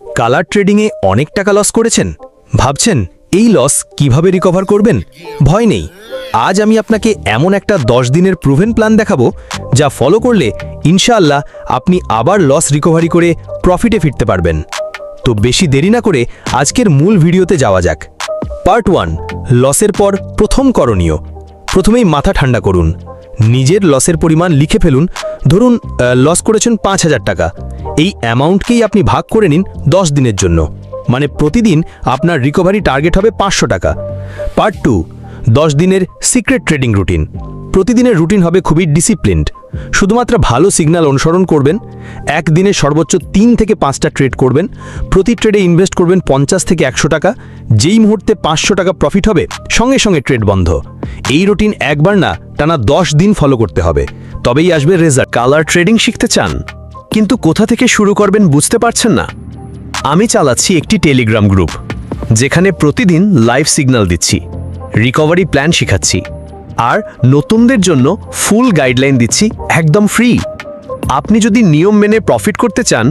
Colour ট্রেডিংয়ে অনেক টাকা loss করেছেন। ভাবছেন, এই লস কীভাবে রিকভার করবেন? ভয় নেই। আজ আমি আপনাকে এমন একটা দশ দিনের প্রুভেন প্ল্যান দেখাবো, যা ফলো করলে ইনশাআল্লাহ আপনি আবার লস রিকভারি করে প্রফিটে ফিরতে পারবেন। তো বেশি দেরি না করে আজকের মূল ভিডিওতে যাওয়া যাক। পার্ট ওয়ান লসের পর প্রথম করণীয়। প্রথমেই মাথা ঠান্ডা করুন। নিজের লসের পরিমাণ লিখে ফেলুন। ধরুন লস করেছেন পাঁচ হাজার টাকা। এই অ্যামাউন্টকেই আপনি ভাগ করে নিন দশ দিনের জন্য। মানে প্রতিদিন আপনার রিকভারি টার্গেট হবে পাঁচশো টাকা। পার্ট টু দশ দিনের সিক্রেট ট্রেডিং রুটিন প্রতিদিনের রুটিন হবে খুবই ডিসিপ্লিনড শুধুমাত্র ভালো সিগন্যাল অনুসরণ করবেন একদিনে সর্বোচ্চ তিন থেকে পাঁচটা ট্রেড করবেন, প্রতি ট্রেডে ইনভেস্ট করবেন পঞ্চাশ থেকে একশো টাকা, যেই মুহূর্তে পাঁচশো টাকা প্রফিট হবে, সঙ্গে সঙ্গে ট্রেড বন্ধ। এই রুটিন একবার না, টানা দশ দিন ফলো করতে হবে। তবেই আসবে রেজাল্ট কালার ট্রেডিং শিখতে চান? কিন্তু কোথা থেকে শুরু করবেন বুঝতে পারছেন না। আমি চালাচ্ছি একটি টেলিগ্রাম গ্রুপ, যেখানে প্রতিদিন লাইভ সিগন্যাল দিচ্ছি, রিকভারি প্ল্যান শেখাচ্ছি, আর নতুনদের জন্য ফুল গাইডলাইন দিচ্ছি একদম ফ্রি। আপনি যদি নিয়ম মেনে প্রফিট করতে চান,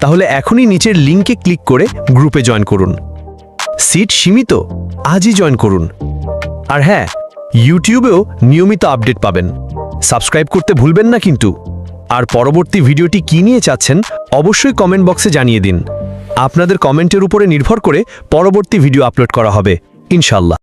তাহলে এখনই নিচের লিঙ্কে ক্লিক করে গ্রুপে জয়েন করুন। সিট সীমিত, আজই জয়েন করুন। আর হ্যাঁ ইউটিউবেও নিয়মিত আপডেট পাবেন। সাবস্ক্রাইব করতে ভুলবেন না কিন্তু। আর পরবর্তী ভিডিওটি কী নিয়ে চাচ্ছেন, অবশ্যই কমেন্ট বক্সে জানিয়ে দিন। আপনাদের কমেন্টের উপরে নির্ভর করে পরবর্তী ভিডিও আপলোড করা হবে। ইনশাল্লাহ